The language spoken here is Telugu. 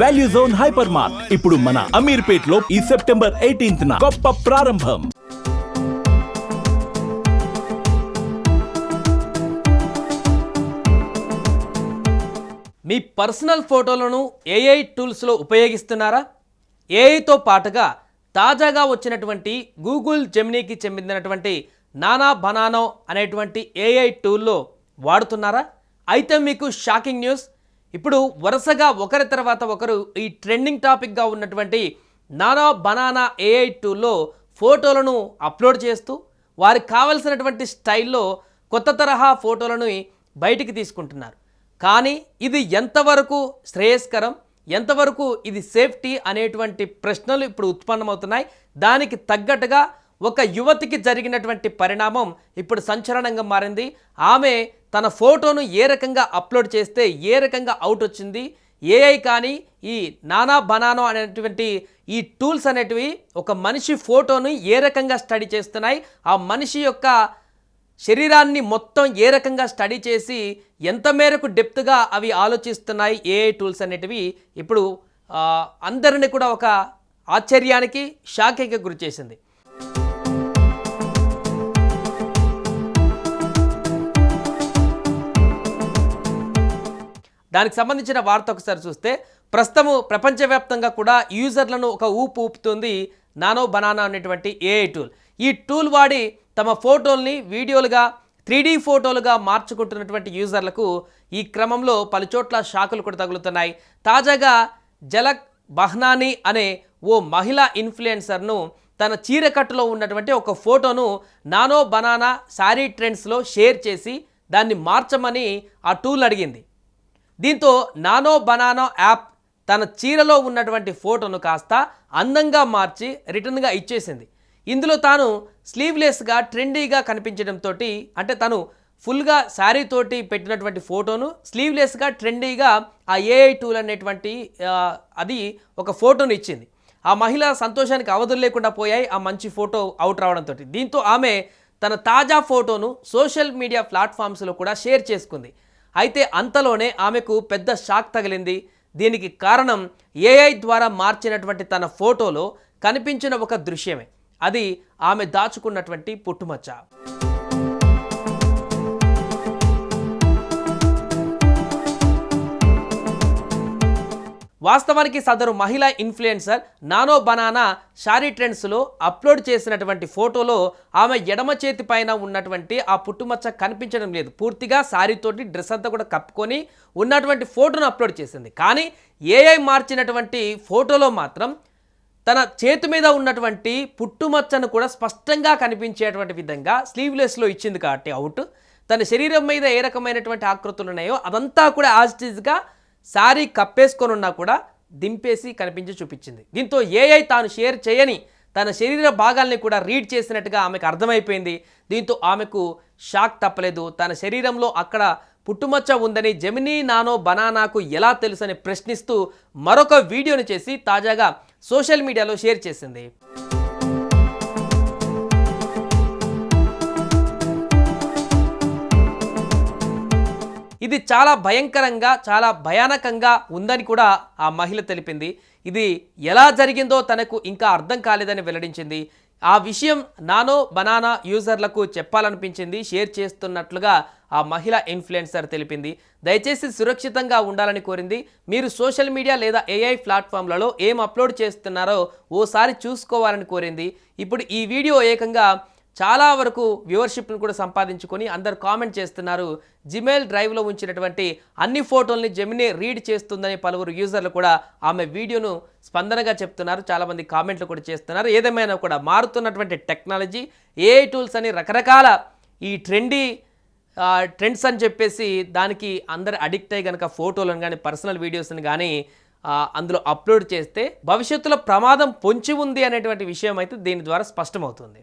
వాల్యూ జోన్ హైపర్ మార్ట్ ఇప్పుడు మన అమీర్పేట్లో ఈ సెప్టెంబర్ ఎయిటీన్త్ గొప్ప ప్రారంభం. మీ పర్సనల్ ఫోటోలను ఏఐ టూల్స్లో ఉపయోగిస్తున్నారా? ఏఐతో పాటుగా తాజాగా వచ్చినటువంటి గూగుల్ జెమినీకి చెందినటువంటి నానా బనానో అనేటువంటి ఏఐ టూల్లో వాడుతున్నారా? అయితే మీకు షాకింగ్ న్యూస్ ఇప్పుడు వరుసగా ఒకరి తర్వాత ఒకరు ఈ ట్రెండింగ్ టాపిక్గా ఉన్నటువంటి నానా బనానా ఏఐ టూల్లో ఫోటోలను అప్లోడ్ చేస్తూ వారికి కావలసినటువంటి స్టైల్లో కొత్త తరహా ఫోటోలను బయటికి తీసుకుంటున్నారు. కానీ ఇది ఎంతవరకు శ్రేయస్కరం ఎంతవరకు ఇది సేఫ్టీ అనేటువంటి ప్రశ్నలు ఇప్పుడు ఉత్పన్నమవుతున్నాయి. దానికి తగ్గట్టుగా ఒక యువతికి జరిగినటువంటి పరిణామం ఇప్పుడు సంచలనంగా మారింది. ఆమె తన ఫోటోను ఏ రకంగా అప్లోడ్ చేస్తే ఏ రకంగా అవుట్ వచ్చింది ఏఐ కానీ ఈ నానా బనానో అనేటువంటి ఈ టూల్స్ అనేటివి ఒక మనిషి ఫోటోను ఏ రకంగా స్టడీ చేస్తున్నాయి ఆ మనిషి యొక్క శరీరాన్ని మొత్తం ఏ రకంగా స్టడీ చేసి ఎంత మేరకు డెప్త్గా అవి ఆలోచిస్తున్నాయి ఏఐ టూల్స్ అనేటివి ఇప్పుడు అందరిని కూడా ఒక ఆశ్చర్యానికి షాకింగ్కి గురి చేసింది. దానికి సంబంధించిన వార్త ఒకసారి చూస్తే ప్రస్తుతము ప్రపంచవ్యాప్తంగా కూడా యూజర్లను ఒక ఊపు ఊపుతుంది నానో బనానా అనేటువంటి ఏఐ టూల్ ఈ టూల్ వాడి తమ ఫోటోల్ని వీడియోలుగా త్రీడీ ఫోటోలుగా మార్చుకుంటున్నటువంటి యూజర్లకు ఈ క్రమంలో పలుచోట్ల షాకులు కూడా తగులుతున్నాయి. తాజాగా జలక్ బహ్నాని అనే ఓ మహిళా ఇన్ఫ్లుయెన్సర్ను తన చీరకట్టులో ఉన్నటువంటి ఒక ఫోటోను నానో బనానా శారీ ట్రెండ్స్లో షేర్ చేసి దాన్ని మార్చమని ఆ టూల్ అడిగింది. దీంతో నానో బనానో యాప్ తన చీరలో ఉన్నటువంటి ఫోటోను కాస్త అందంగా మార్చి రిటర్న్గా ఇచ్చేసింది. ఇందులో తాను స్లీవ్లెస్గా ట్రెండీగా కనిపించడంతో అంటే తను ఫుల్గా శారీతోటి పెట్టినటువంటి ఫోటోను స్లీవ్లెస్గా ట్రెండీగా ఆ ఏఐ టూల్ అనేటువంటి అది ఒక ఫోటోను ఇచ్చింది. ఆ మహిళ సంతోషానికి అవధులు లేకుండా పోయాయి ఆ మంచి ఫోటో అవుట్ రావడంతో దీంతో ఆమె తన తాజా ఫోటోను సోషల్ మీడియా ప్లాట్ఫామ్స్లో కూడా షేర్ చేసుకుంది. అయితే అంతలోనే ఆమెకు పెద్ద షాక్ తగిలింది. దీనికి కారణం ఏఐ ద్వారా మార్చినటువంటి తన ఫోటోలో కనిపించిన ఒక దృశ్యమే. అది ఆమె దాచుకున్నటువంటి పుట్టుమచ్చ. వాస్తవానికి సదరు మహిళా ఇన్ఫ్లుయెన్సర్ నానో బనానా షారీ ట్రెండ్స్లో అప్లోడ్ చేసినటువంటి ఫోటోలో ఆమె ఎడమ చేతి పైన ఉన్నటువంటి ఆ పుట్టుమచ్చ కనిపించడం లేదు. పూర్తిగా శారీతోటి డ్రెస్ అంతా కూడా కప్పుకొని ఉన్నటువంటి ఫోటోను అప్లోడ్ చేసింది. కానీ ఏఐ మార్చినటువంటి ఫోటోలో మాత్రం తన చేతి మీద ఉన్నటువంటి పుట్టుమచ్చను కూడా స్పష్టంగా కనిపించేటువంటి విధంగా స్లీవ్లెస్లో ఇచ్చింది కాబట్టి అవుట్. తన శరీరం మీద ఏ రకమైనటువంటి ఆకృతులు ఉన్నాయో అదంతా కూడా యాజ్టీజ్గా శారీ కప్పేసుకొని ఉన్నా కూడా దింపేసి కనిపించి చూపించింది. దీంతో ఏఐ తాను షేర్ చేయని తన శరీర భాగాల్ని కూడా రీడ్ చేసినట్టుగా ఆమెకు అర్థమైపోయింది. దీంతో ఆమెకు షాక్ తప్పలేదు. తన శరీరంలో అక్కడ పుట్టుమచ్చ ఉందని జెమినీ నానో బనానాకు ఎలా తెలుసని ప్రశ్నిస్తూ మరొక వీడియోని చేసి తాజాగా సోషల్ మీడియాలో షేర్ చేసింది. ఇది చాలా భయంకరంగా చాలా భయానకంగా ఉందని కూడా ఆ మహిళ తెలిపింది. ఇది ఎలా జరిగిందో తనకు ఇంకా అర్థం కాలేదని వెల్లడించింది. ఆ విషయం నానో బనానా యూజర్లకు చెప్పాలనిపించింది షేర్ చేస్తున్నట్లుగా ఆ మహిళ ఇన్ఫ్లుయెన్సర్ తెలిపింది. దయచేసి సురక్షితంగా ఉండాలని కోరింది. మీరు సోషల్ మీడియా లేదా ఏఐ ప్లాట్ఫామ్లలో ఏం అప్లోడ్ చేస్తున్నారో ఓసారి చూసుకోవాలని కోరింది. ఇప్పుడు ఈ వీడియో ఏకంగా చాలా వరకు వ్యూవర్షిప్ను కూడా సంపాదించుకొని అందరు కామెంట్ చేస్తున్నారు. జిమెయిల్ డ్రైవ్లో ఉంచినటువంటి అన్ని ఫోటోల్ని జెమినే రీడ్ చేస్తుందని పలువురు యూజర్లు కూడా ఆమె వీడియోను స్పందనగా చెప్తున్నారు. చాలామంది కామెంట్లు కూడా చేస్తున్నారు. ఏదేమైనా కూడా మారుతున్నటువంటి టెక్నాలజీ ఏఐ టూల్స్ అని రకరకాల ఈ ట్రెండీ ట్రెండ్స్ అని చెప్పేసి దానికి అందరు అడిక్ట్ అయ్యి కనుక ఫోటోలను కానీ పర్సనల్ వీడియోస్ని కానీ అందులో అప్లోడ్ చేస్తే భవిష్యత్తులో ప్రమాదం పొంచి ఉంది అనేటువంటి విషయం అయితే దీని ద్వారా స్పష్టమవుతుంది.